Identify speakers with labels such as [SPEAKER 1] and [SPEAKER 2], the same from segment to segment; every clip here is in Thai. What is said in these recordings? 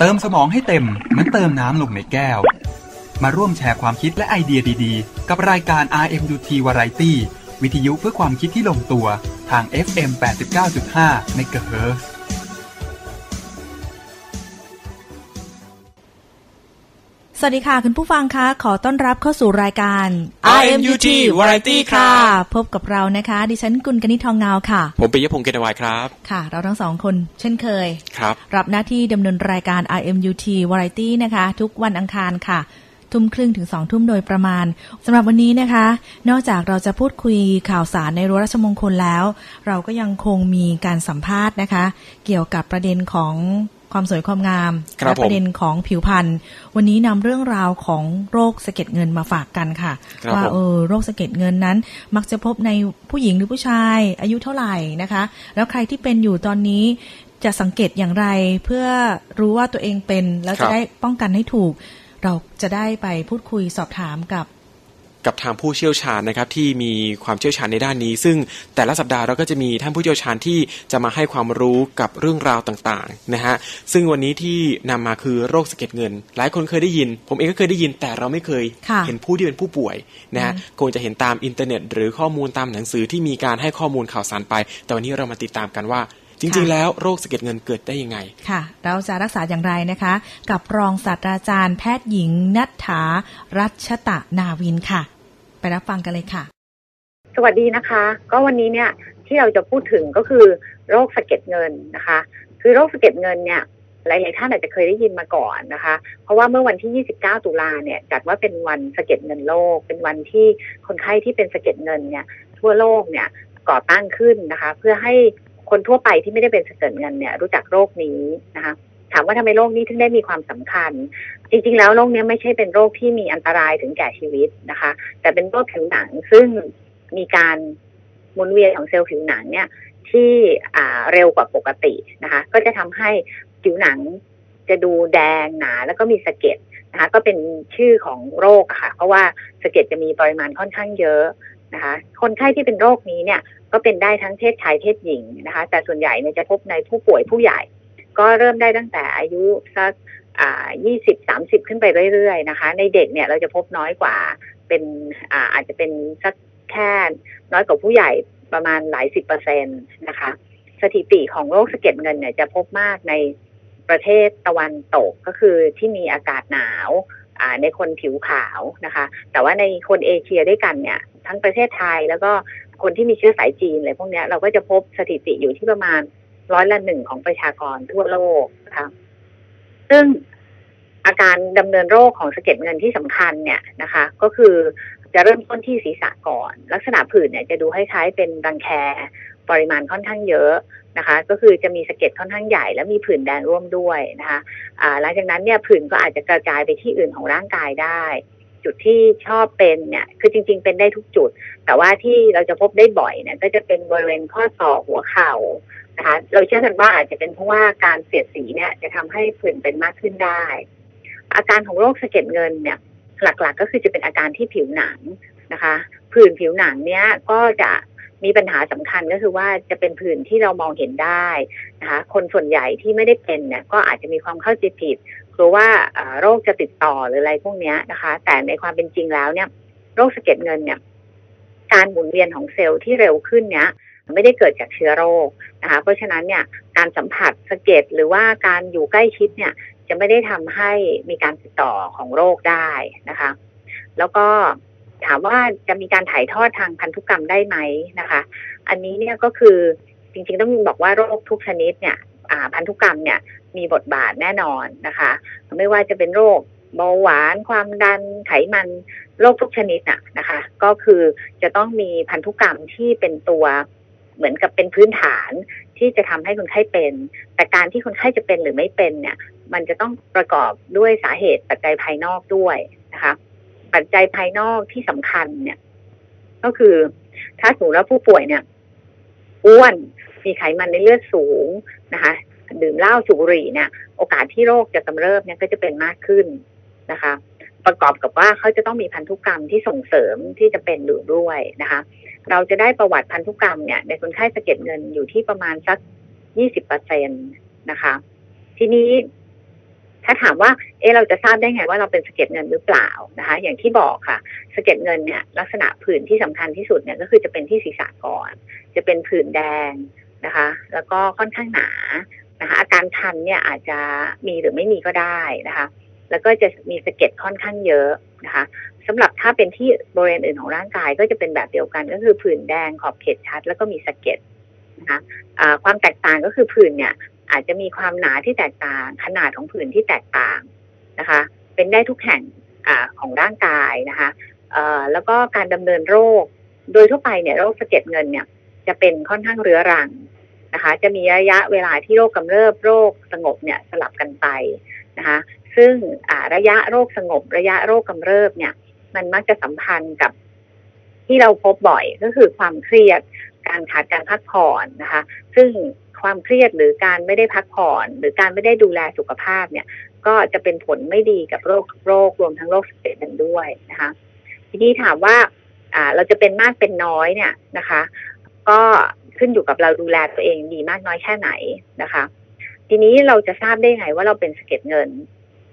[SPEAKER 1] เติมสมองให้เต็มเหมือนเติมน้ำลงในแก้ว มาร่วมแชร์ความคิดและไอเดียดีๆ กับรายการ RMUT Variety วิทยุเพื่อความคิดที่ลงตัวทาง FM 89.5 MHz
[SPEAKER 2] วัสดีค่ะคุณผู้ฟังคะขอต้อนรับเข้าสู่รายการ
[SPEAKER 3] RMUT Variety ค่ะ
[SPEAKER 2] พบกับเรานะคะ ดิฉันกุลกนิษฐ์ทองเงาค่ะ
[SPEAKER 3] ผมปิยพงศ์เกณฑ์วายครับ
[SPEAKER 2] ค่ะ เราทั้งสองคนเช่นเคย
[SPEAKER 3] ครับ
[SPEAKER 2] รับหน้าที่ดำเนินรายการ RMUT Variety นะคะ ทุกวันอังคารค่ะ ทุ่มครึ่งถึงสองทุ่มโดยประมาณสำหรับวันนี้นะคะ นอกจากเราจะพูดคุยข่าวสารในรั้วราชมงคลแล้ว เราก็ยังคงมีการสัมภาษณ์นะคะ เกี่ยวกับประเด็นของ ความสวยความงาม
[SPEAKER 3] ครับ
[SPEAKER 2] และประเด็นของผิวพรรณวันนี้นำเรื่องราวของโรคสะเก็ดเงินมาฝากกันค่ะ
[SPEAKER 3] ครับ
[SPEAKER 2] ว่า
[SPEAKER 3] ผม
[SPEAKER 2] เออโรคสะเก็ดเงินนั้น มักจะพบในผู้หญิงหรือผู้ชายอายุเท่าไหร่นะคะ แล้วใครที่เป็นอยู่ตอนนี้จะสังเกตอย่างไรเพื่อรู้ว่าตัวเองเป็นแล้ว
[SPEAKER 3] ครั
[SPEAKER 2] จะ
[SPEAKER 3] บ
[SPEAKER 2] ได้ป้องกันให้ถูก เราจะได้ไปพูดคุยสอบถามกับ
[SPEAKER 3] กับทางผู้เชี่ยวชาญนะครับที่มีความเชี่ยวชาญในด้านนี้ ซึ่งแต่ละสัปดาห์เราก็จะมีท่านผู้เชี่ยวชาญที่จะมาให้ความรู้กับเรื่องราวต่างๆนะฮะซึ่งวันนี้ที่นำมาคือโรคสะเก็ดเงิน หลายคนเคยได้ยิน ผมเองก็เคยได้ยินแต่เราไม่เคย
[SPEAKER 2] ค่ะ
[SPEAKER 3] เห็นผู้ที่เป็นผู้ป่วยนะฮะคงจะเห็นตามอินเทอร์เน็ต หรือข้อมูลตามหนังสือที่มีการให้ข้อมูลข่าวสารไป แต่วันนี้เรามาติดตามกันว่าจริง ๆ แล้วโรคสะเก็ดเงินเกิดได้ยังไง
[SPEAKER 2] ค่ะ เราจะรักษาอย่างไรนะคะ กับรองศาสตราจารย์แพทย์หญิงนัทธารัชตะนาวินค่ะไป รับฟังกันเลยค่ะ
[SPEAKER 4] สวัสดีนะคะ ก็วันนี้เนี่ยที่เราจะพูดถึงก็คือโรคสะเก็ดเงินนะคะ คือโรคสะเก็ดเงินเนี่ยหลาย ๆ ท่านอาจจะเคยได้ยินมาก่อนนะคะ เพราะว่าเมื่อวันที่ 29 ตุลาเนี่ยจัดว่าเป็นวันสะเก็ดเงินโลก เป็นวันที่คนไข้ที่เป็นสะเก็ดเงินเนี่ยทั่วโลกเนี่ยก่อตั้งขึ้นนะคะ เพื่อให้คนทั่วไปที่ไม่ได้เป็นสะเก็ดเงินเนี่ยรู้จักโรคนี้นะคะามว่าทำไมโรคนี้ถึงได้มีความสำคัญ จริง ๆ แล้วโรคเนี้ยไม่ใช่เป็นโรคที่มีอันตรายถึงแก่ชีวิตนะคะ แต่เป็นโรคผิวหนังซึ่งมีการหมุนเวียนของเซลล์ผิวหนังเนี่ยที่อ่าเร็วกว่าปกตินะคะ ก็จะทำให้ผิวหนังจะดูแดงหนาแล้วก็มีสะเก็ดนะคะก็เป็นชื่อของโรคค่ะ เพราะว่าสะเก็ดจะมีปริมาณค่อนข้างเยอะนะคะ คนไข้ที่เป็นโรคนี้เนี่ยก็เป็นได้ทั้งเพศชายเพศหญิงนะคะ แต่ส่วนใหญ่เนี่ยจะพบในผู้ป่วยผู้ใหญ่ ก็เริ่มได้ตั้งแต่อายุสักอ่ายี่สิบสามสิบขึ้นไปเรื่อยๆนะคะ ในเด็กเนี่ยเราจะพบน้อยกว่าเป็นอ่าอาจจะเป็นสักแค่น้อยกว่าผู้ใหญ่ประมาณหลายสิบเปอร์เซ็นต์นะคะ สถิติของโรคสะเก็ดเงินเนี่ยจะพบมากในประเทศตะวันตกก็คือที่มีอากาศหนาวอ่าในคนผิวขาวนะคะ แต่ว่าในคนเอเชียด้วยกันเนี่ย ทั้งประเทศไทยแล้วก็คนที่มีเชื้อสายจีนอะไรพวกนี้เราก็จะพบสถิติอยู่ที่ประมาณ ร้อยละหนึ่งของประชากรทั่วโลกนะคะซึ่งอาการดำเนินโรคของสะเก็ดเงินที่สำคัญเนี่ยนะคะ ก็คือจะเริ่มต้นที่ศีรษะก่อน ลักษณะผื่นเนี่ยจะดูคล้ายๆเป็นรังแคปริมาณค่อนข้างเยอะนะคะ ก็คือจะมีสะเก็ดค่อนข้างใหญ่ และมีผื่นแดงร่วมด้วยนะคะหลังจากนั้นเนี่ยผื่นก็อาจจะกระจายไปที่อื่นของร่างกายได้ จุดที่ชอบเป็นเนี่ยคือจริง ๆ เป็นได้ทุกจุด แต่ว่าที่เราจะพบได้บ่อยเนี่ยก็จะเป็นบริเวณข้อศอกหัวเข่านะคะเราเชื่อกันว่าอาจจะเป็นเพราะว่าการเสียดสีเนี่ยจะทำให้ผื่นเป็นมากขึ้นได้ อาการของโรคสะเก็ดเงินเนี่ยหลักๆก็คือจะเป็นอาการที่ผิวหนังนะคะผื่นผิวหนังเนี้ยก็จะมีปัญหาสำคัญก็คือว่าจะเป็นผื่นที่เรามองเห็นได้นะคะคนส่วนใหญ่ที่ไม่ได้เป็นเนี่ยก็อาจจะมีความเข้าใจผิด กลัวว่าโรคจะติดต่อหรืออะไรพวกนี้นะคะ แต่ในความเป็นจริงแล้วเนี่ยโรคสะเก็ดเงินเนี่ยการหมุนเวียนของเซลล์ที่เร็วขึ้นเนี้ยไม่ได้เกิดจากเชื้อโรคนะคะ เพราะฉะนั้นเนี่ยการสัมผัสสะเก็ดหรือว่าการอยู่ใกล้ชิดเนี่ยจะไม่ได้ทำให้มีการติดต่อของโรคได้นะคะ แล้วก็ถามว่าจะมีการถ่ายทอดทางพันธุกรรมได้ไหมนะคะ อันนี้เนี่ยก็คือจริงๆต้องบอกว่าโรคทุกชนิดเนี่ย พันธุกรรมเนี่ยมีบทบาทแน่นอนนะคะ ไม่ว่าจะเป็นโรคเบาหวาน ความดันไขมันโรคทุกชนิดน่ะนะคะ ก็คือจะต้องมีพันธุกรรมที่เป็นตัวเหมือนกับเป็นพื้นฐานที่จะทำให้คนไข้เป็น แต่การที่คนไข้จะเป็นหรือไม่เป็นเนี่ย มันจะต้องประกอบด้วยสาเหตุปัจจัยภายนอกด้วยนะคะ ปัจจัยภายนอกที่สำคัญเนี่ย ก็คือถ้าสมมติว่าผู้ป่วยเนี่ยอ้วน มีไขมันในเลือดสูงนะคะดื่มเหล้าสูบบุหรี่เนี่ยโอกาสที่โรคจะกำเริบเนี่ยก็จะเป็นมากขึ้นนะคะ ประกอบกับว่าเขาจะต้องมีพันธุกรรมที่ส่งเสริมที่จะเป็นอยู่ด้วยนะคะ เราจะได้ประวัติพันธุกรรมเนี่ยในคนไข้สะเก็ดเงินอยู่ที่ประมาณสักยี่สิบเปอร์เซ็นตนะคะ ทีนี้ถ้าถามว่า เออเราจะทราบได้ไงว่าเราเป็นสะเก็ดเงินหรือเปล่านะคะ อย่างที่บอกค่ะสะเก็ดเงินเนี่ยลักษณะผื่นที่สำคัญที่สุดเนี่ยก็คือจะเป็นที่ศีรษะก่อน จะเป็นผื่นแดง นะคะ แล้วก็ค่อนข้างหนานะคะ อาการคันเนี่ยอาจจะมีหรือไม่มีก็ได้นะคะ แล้วก็จะมีสะเก็ดค่อนข้างเยอะนะคะสำหรับถ้าเป็นที่บริเวณอื่นของร่างกายก็จะเป็นแบบเดียวกัน ก็คือผื่นแดงขอบเขตชัด แล้วก็มีสะเก็ดนะคะความแตกต่างก็คือผื่นเนี่ย อาจจะมีความหนาที่แตกต่าง ขนาดของผื่นที่แตกต่างนะคะ เป็นได้ทุกแห่งอของร่างกายนะคะแล้วก็การดำเนินโรค โดยทั่วไปเนี่ยโรคสะเก็ดเงินเนี่ยจะเป็นค่อนข้างเรื้อรัง นะคะจะมีระยะเวลาที่โรคกำเริบโรคสงบเนี่ยสลับกันไปนะคะซึ่งระยะโรคสงบ ระยะโรคกำเริบเนี่ย มันมักจะสัมพันธ์กับที่เราพบบ่อยก็คือความเครียดการขาดการพักผ่อนนะคะ ซึ่งความเครียดหรือการไม่ได้พักผ่อน หรือการไม่ได้ดูแลสุขภาพเนี่ย ก็จะเป็นผลไม่ดีกับโรคโรครวมทั้งโรคสเตตันด้วยนะคะ ทีนี้ถามว่าอ่าเราจะเป็นมากเป็นน้อยเนี่ยนะคะ ก็ ขึ้นอยู่กับเราดูแลตัวเองดีมากน้อยแค่ไหนนะคะ ทีนี้เราจะทราบได้ไงว่าเราเป็นสะเก็ดเงิน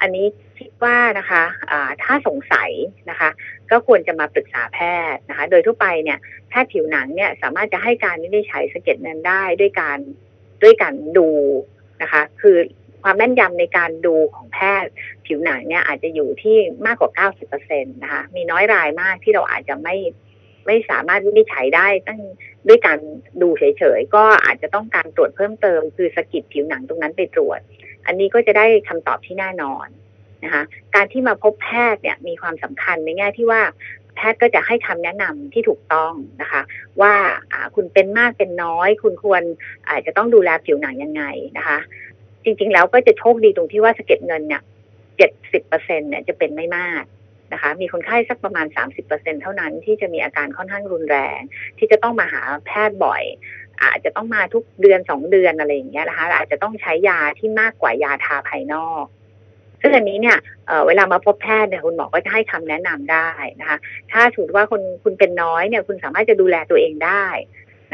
[SPEAKER 4] อันนี้คิดว่านะคะะถ้าสงสัยนะคะ ก็ควรจะมาปรึกษาแพทย์นะคะ โดยทั่วไปเนี่ยแพทย์ผิวหนังเนี่ยสามารถจะให้การวินิจฉัยสะเก็ดเงินได้ด้วยการด้วยการดูนะคะ คือความแม่นยำในการดูของแพทย์ผิวหนังเนี่ยอาจจะอยู่ที่มากกว่า 90%นะคะ มีน้อยรายมากที่เราอาจจะไม่ไม่สามารถวินิจฉัยได้ตั้ง ด้วยการดูเฉยๆ ก็อาจจะต้องการตรวจเพิ่มเติม คือสกิดผิวหนังตรงนั้นไปตรวจ อันนี้ก็จะได้คำตอบที่แน่นอนนะคะการที่มาพบแพทย์เนี่ยมีความสำคัญในแง่ที่ว่าแพทย์ก็จะให้คำแนะนำที่ถูกต้องนะคะ ว่าคุณเป็นมากเป็นน้อย คุณควรอาจจะต้องดูแลผิวหนังยังไงนะคะ จริงๆแล้วก็จะโชคดีตรงที่ว่าสะเก็ดเงินเนี่ยเจ็ดสิบเปอร์เซ็นเนี่ยจะเป็นไม่มาก นะคะ มีคนไข้สักประมาณสามสิบเปอร์เซ็นเท่านั้นที่จะมีอาการค่อนข้างรุนแรง ที่จะต้องมาหาแพทย์บ่อย อาจจะต้องมาทุกเดือนสองเดือนอะไรอย่างเงี้ยนะคะ อาจจะต้องใช้ยาที่มากกว่ายาทาภายนอกซึ่งอันนี้เนี่ยเเวลามาพบแพทย์เนี่ยคุณหมอก็จะให้คำแนะนำได้นะคะ ถ้าถือว่าคนคุณเป็นน้อยเนี่ยคุณสามารถจะดูแลตัวเองได้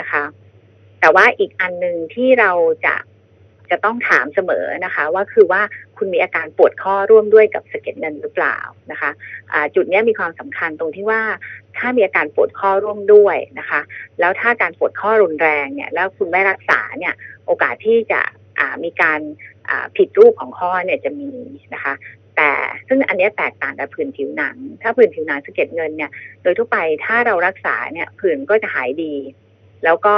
[SPEAKER 4] นะคะ แต่ว่าอีกอันหนึ่งที่เราจะจะต้องถามเสมอนะคะ ว่าคือว่า คุณมีอาการปวดข้อร่วมด้วยกับสะเก็ดเงินหรือเปล่านะคะะจุดนี้มีความสำคัญตรงที่ว่าถ้ามีอาการปวดข้อร่วมด้วยนะคะ แล้วถ้าการปวดข้อรุนแรงเนี่ยแล้วคุณไม่รักษาเนี่ยโอกาสที่จะมีการผิดรูปของข้อเนี่ยจะมีนะคะแต่ซึ่งอันนี้แตกต่างกับผื่นผิวหนัง ถ้าผื่นผิวหนังสะเก็ดเงินเนี่ย โดยทั่วไปถ้าเรารักษาเนี่ยผื่นก็จะหายดี แล้วก็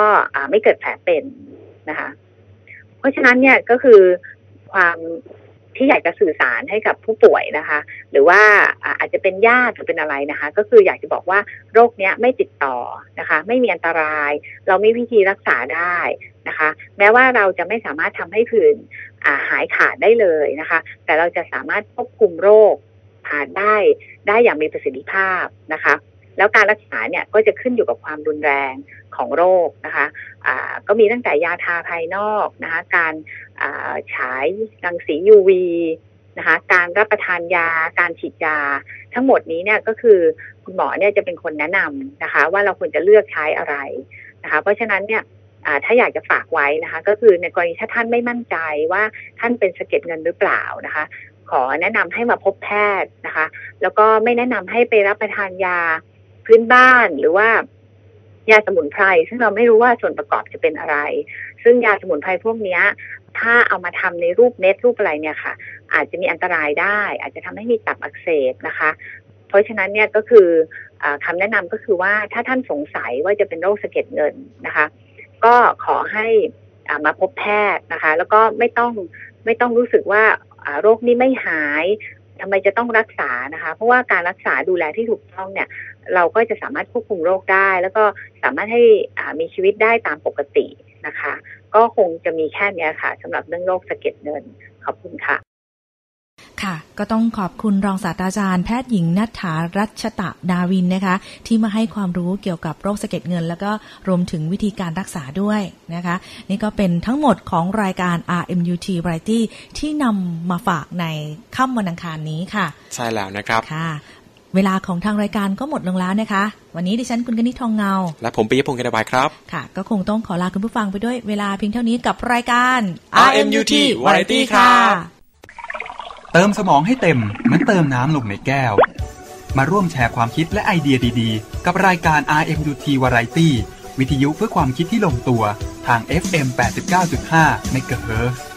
[SPEAKER 4] ไม่เกิดแผลเป็นนะคะ เพราะฉะนั้นเนี่ยก็คือความ ที่อยากจะสื่อสารให้กับผู้ป่วยนะคะ หรือว่าอาจจะเป็นญาติหรือเป็นอะไรนะคะ ก็คืออยากจะบอกว่าโรคเนี้ยไม่ติดต่อนะคะ ไม่มีอันตราย เราไม่วิธีรักษาได้นะคะ แม้ว่าเราจะไม่สามารถทำให้ผื่นหายขาดได้เลยนะคะ แต่เราจะสามารถควบคุมโรคผ่านได้ได้อย่างมีประสิทธิภาพนะคะ แล้วการรักษาเนี่ยก็จะขึ้นอยู่กับความรุนแรงของโรคนะคะะก็มีตั้งแต่ยาทาภายนอกนะคะการฉายรังสี UV นะคะการรับประทานยาการฉีดยา ทั้งหมดนี้เนี่ยก็คือคุณหมอเนี่ยจะเป็นคนแนะนำนะคะ ว่าเราควรจะเลือกใช้อะไรนะคะ เพราะฉะนั้นเนี่ยถ้าอยากจะฝากไว้นะคะ ก็คือในกรณีถ้าท่านไม่มั่นใจว่าท่านเป็นสะเก็ดเงินหรือเปล่านะคะ ขอแนะนำให้มาพบแพทย์นะคะ แล้วก็ไม่แนะนำให้ไปรับประทานยา พื้นบ้านหรือว่ายาสมุนไพรซึ่งเราไม่รู้ว่าส่วนประกอบจะเป็นอะไร ซึ่งยาสมุนไพรพวกนี้ถ้าเอามาทำในรูปเม็ดรูปอะไรเนี่ยค่ะ อาจจะมีอันตรายได้ อาจจะทำให้มีตับอักเสบนะคะ เพราะฉะนั้นเนี่ยก็คืออคำแนะนำก็คือว่าถ้าท่านสงสัยว่าจะเป็นโรคสะเก็ดเงินนะคะ ก็ขอให้มาพบแพทย์นะคะ แล้วก็ไม่ต้องไม่ต้องรู้สึกว่าโรคนี้ไม่หาย ทำไมจะต้องรักษานะคะ เพราะว่าการรักษาดูแลที่ถูกต้องเนี่ย เราก็จะสามารถควบคุมโรคได้ แล้วก็สามารถให้มีชีวิตได้ตามปกตินะคะ ก็คงจะมีแค่นี้ค่ะสำหรับเรื่องโรคสะเก็ดเงินขอบคุณค่ะ
[SPEAKER 2] ค่ะ ก็ต้องขอบคุณรองศาสตราจารย์แพทย์หญิงนัฐารัชตะดาวินนะคะ ที่มาให้ความรู้เกี่ยวกับโรคสะเก็ดเงิน แล้วก็รวมถึงวิธีการรักษาด้วยนะคะ นี่ก็เป็นทั้งหมดของรายการ RMUT Variety ที่นำมาฝากในค่ำวันอังคารนี้ค่ะ
[SPEAKER 3] ใช่แล้วนะครับ
[SPEAKER 2] ค่ะเวลาของทางรายการก็หมดลงแล้วนะคะ วันนี้ดิฉันคุณกนิษฐ์ทองเงา
[SPEAKER 3] และผมปิยพงศ์กนบายครับ
[SPEAKER 2] ค่ะ ก็คงต้องขอลาคุณผู้ฟังไปด้วยเวลาเพียงเท่านี้กับรายการ
[SPEAKER 3] RMUT Variety ค่ะ
[SPEAKER 1] เติมสมองให้เต็มเหมือนเติมน้ำลงในแก้ว มาร่วมแชร์ความคิดและไอเดียดีๆ กับรายการ RMUT Variety วิทยุเพื่อความคิดที่ลงตัวทาง FM 89.5 MHz